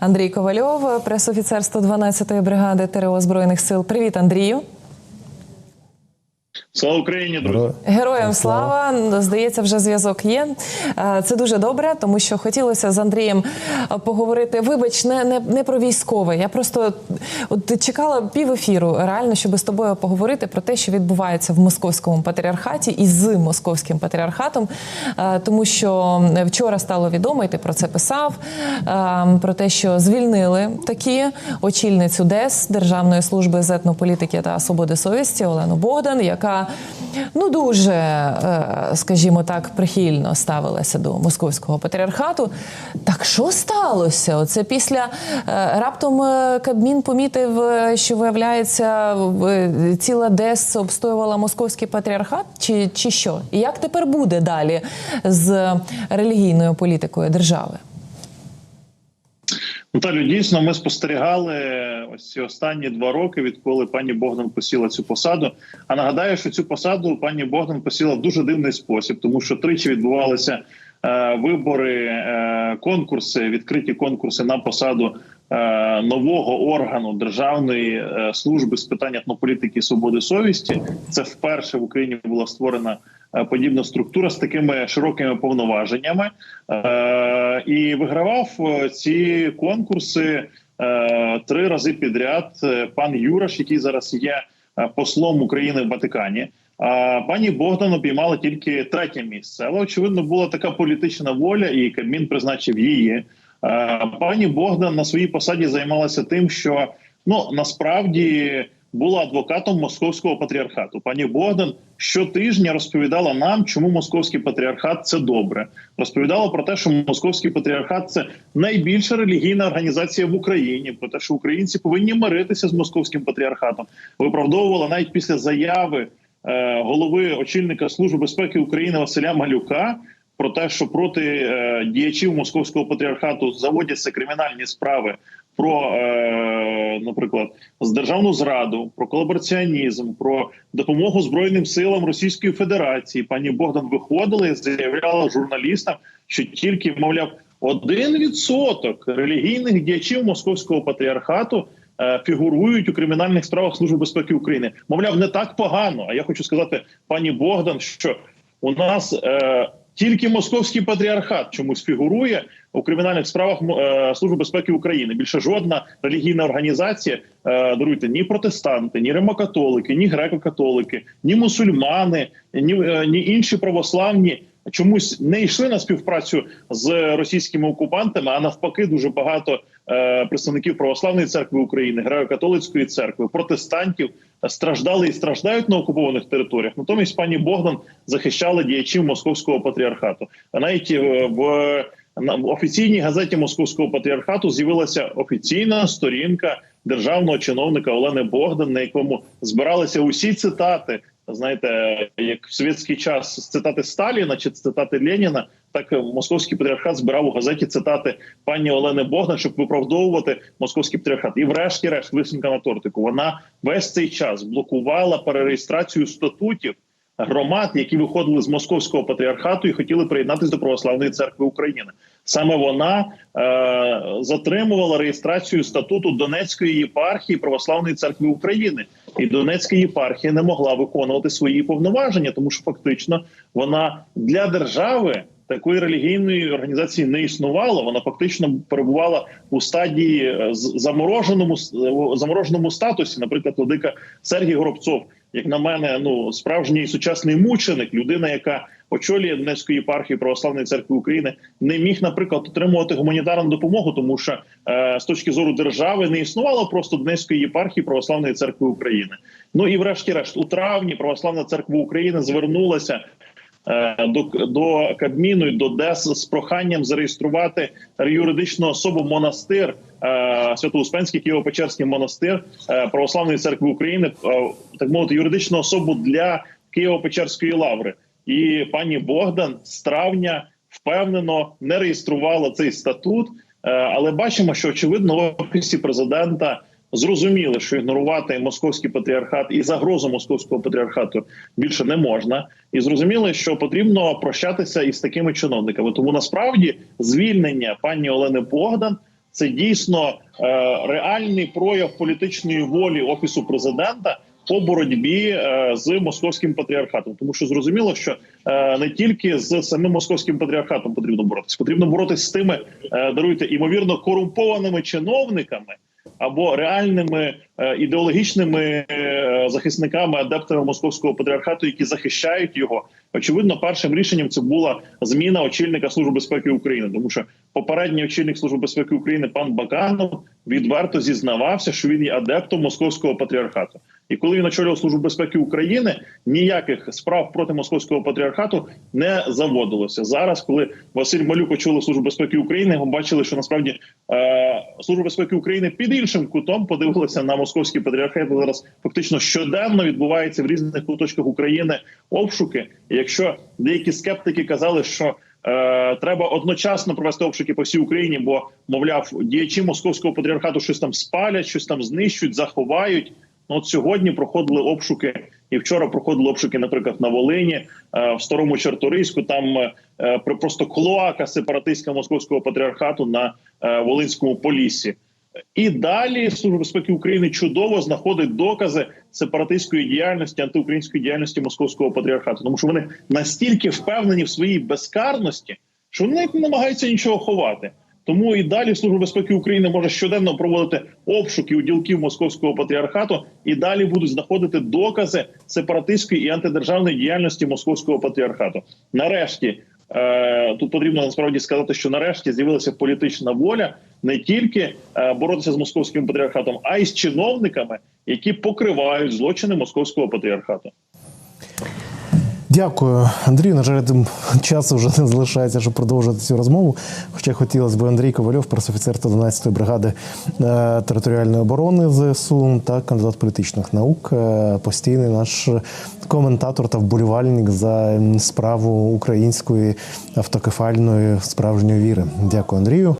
Андрій Ковальов, пресофіцер 112-ї бригади ТРО Збройних сил. Привіт, Андрію. Слава Україні, друзі! Героям слава здається, вже зв'язок є. Е, Це дуже добре, тому що хотілося з Андрієм е, поговорити. Вибач, не, не, не про військове. Я просто от чекала пів ефіру, реально, щоб з тобою поговорити про те, що відбувається в московському патріархаті і з московським патріархатом, Е, тому що вчора стало відомо, і ти про це писав. Про те, що звільнили такі очільницю ДЕС Державної служби з етнополітики та свободи совісті Олену Богдан, яка ну дуже, е, скажімо так, прихильно ставилася до московського патріархату. Так що сталося? Оце після е, раптом е, Кабмін помітив, що виявляється, ціла ДЕС обстоювала московський патріархат, чи, чи що? І як тепер буде далі з релігійною політикою держави? Наталю, дійсно, ми спостерігали ось ці останні два роки, відколи пані Богдан посіла цю посаду. А нагадаю, що цю посаду пані Богдан посіла в дуже дивний спосіб, тому що тричі відбувалися е, вибори, е, конкурси, відкриті конкурси на посаду е, нового органу Державної е, служби з питань етнополітики і свободи совісті. Це вперше в Україні була створена е, подібна структура з такими широкими повноваженнями. Е, і вигравав ці конкурси три рази підряд е, пан Юраш, який зараз є е, послом України в Ватикані. А пані Богдан обіймала тільки третє місце, але очевидно була така політична воля, і Кабмін призначив її. Е, Пані Богдан на своїй посаді займалася тим, що ну насправді була адвокатом московського патріархату. Пані Богдан щотижня розповідала нам, чому московський патріархат це добре. Розповідала про те, що московський патріархат це найбільша релігійна організація в Україні. Про те, що українці повинні миритися з московським патріархатом. Виправдовувала навіть після заяви е, голови очільника служби безпеки України Василя Малюка. Про те, що проти е, діячів московського патріархату заводяться кримінальні справи про, е, наприклад, з державну зраду, про колабораціонізм, про допомогу збройним силам Російської Федерації. Пані Богдан виходила і заявляла журналістам, що тільки мовляв один відсоток релігійних діячів московського патріархату. е, Фігурують у кримінальних справах Служби безпеки України, мовляв, не так погано. А я хочу сказати, пані Богдан, що у нас е, тільки московський патріархат чомусь фігурує у кримінальних справах е, Служби безпеки України. Більше жодна релігійна організація е, даруйте ні протестанти, ні римокатолики, ні греко-католики, ні мусульмани, ні, е, ні інші православні. Чомусь не йшли на співпрацю з російськими окупантами, а навпаки, дуже багато е, представників православної церкви України, греко-католицької церкви, протестантів страждали і страждають на окупованих територіях. Натомість пані Богдан захищала діячів московського патріархату. Навіть е, в на офіційній газеті московського патріархату з'явилася офіційна сторінка державного чиновника Олени Богдан, на якому збиралися усі цитати. Знаєте, як в совєтський час цитати Сталіна чи цитати Леніна, так московський патріархат збирав у газеті цитати пані Олени Богдан, щоб виправдовувати московський патріархат. І, врешті-решт, висунка на тортику. Вона весь цей час блокувала перереєстрацію статутів громад, які виходили з московського патріархату і хотіли приєднатися до православної церкви України. Саме вона е, затримувала реєстрацію статуту Донецької єпархії православної церкви України, і Донецька єпархія не могла виконувати свої повноваження, тому що фактично вона для держави. Такої релігійної організації не існувало. Вона фактично перебувала у стадії е, замороженому е, замороженому статусі. Наприклад, владика Сергій Горобцов, як на мене, ну справжній сучасний мученик, людина, яка очолює Донецьку єпархію православної церкви України, не міг, наприклад, отримувати гуманітарну допомогу, тому що е, з точки зору держави не існувало просто Донецької єпархії православної церкви України. Ну і врешті-решт, у травні православна церква України звернулася до, до Кабміну і до ДЕС з проханням зареєструвати юридичну особу монастир е, Свято-Успенський Києво-Печерський монастир е, православної церкви України, е, так мовити, юридичну особу для Києво-Печерської лаври. І пані Богдан з травня впевнено не реєструвала цей статут, е, але бачимо, що очевидно в офісі президента зрозуміли, що ігнорувати московський патріархат і загрозу московського патріархату більше не можна, і зрозуміли, що потрібно прощатися із такими чиновниками. Тому насправді звільнення пані Олени Богдан це дійсно е, реальний прояв політичної волі офісу президента по боротьбі е, з московським патріархатом, тому що зрозуміло, що е, не тільки з самим московським патріархатом потрібно боротися, потрібно боротися з тими, е, даруйте імовірно корумпованими чиновниками або реальними е, ідеологічними е, захисниками, адептами московського патріархату, які захищають його. Очевидно, першим рішенням це була зміна очільника служби безпеки України, тому що попередній очільник служби безпеки України пан Баканов відверто зізнавався, що він є адептом московського патріархату. І коли він очолював службу безпеки України, ніяких справ проти московського патріархату не заводилося. Зараз, коли Василь Малюк очолив службу безпеки України, ми бачили, що насправді е, служба безпеки України під іншим кутом подивилася на московський патріархат. Зараз фактично щоденно відбувається в різних куточках України обшуки. Якщо деякі скептики казали, що Е, треба одночасно провести обшуки по всій Україні, бо мовляв, діячі московського патріархату щось там спалять, щось там знищують, заховають. Ну, от сьогодні проходили обшуки, і вчора проходили обшуки, наприклад, на Волині, е, в старому Чарторийську. Там е, просто клоака сепаратистська московського патріархату на е, Волинському поліссі. І далі Служба безпеки України чудово знаходить докази сепаратистської діяльності, антиукраїнської діяльності московського патріархату, тому що вони настільки впевнені в своїй безкарності, що вони не намагаються нічого ховати. Тому і далі Служба безпеки України може щоденно проводити обшуки у ділків московського патріархату, і далі будуть знаходити докази сепаратистської і антидержавної діяльності московського патріархату. Нарешті е, тут потрібно насправді сказати, що нарешті з'явилася політична воля не тільки е, боротися з московським патріархатом, а й з чиновниками, які покривають злочини московського патріархату. Дякую, Андрію. На жаль, часу вже не залишається, щоб продовжувати цю розмову. Хоча хотілося б Андрій Ковальов, пресофіцер 112-ї бригади е, територіальної оборони ЗСУ та кандидат політичних наук, е, постійний наш коментатор та вболівальник за справу української автокефальної справжньої віри. Дякую, Андрію.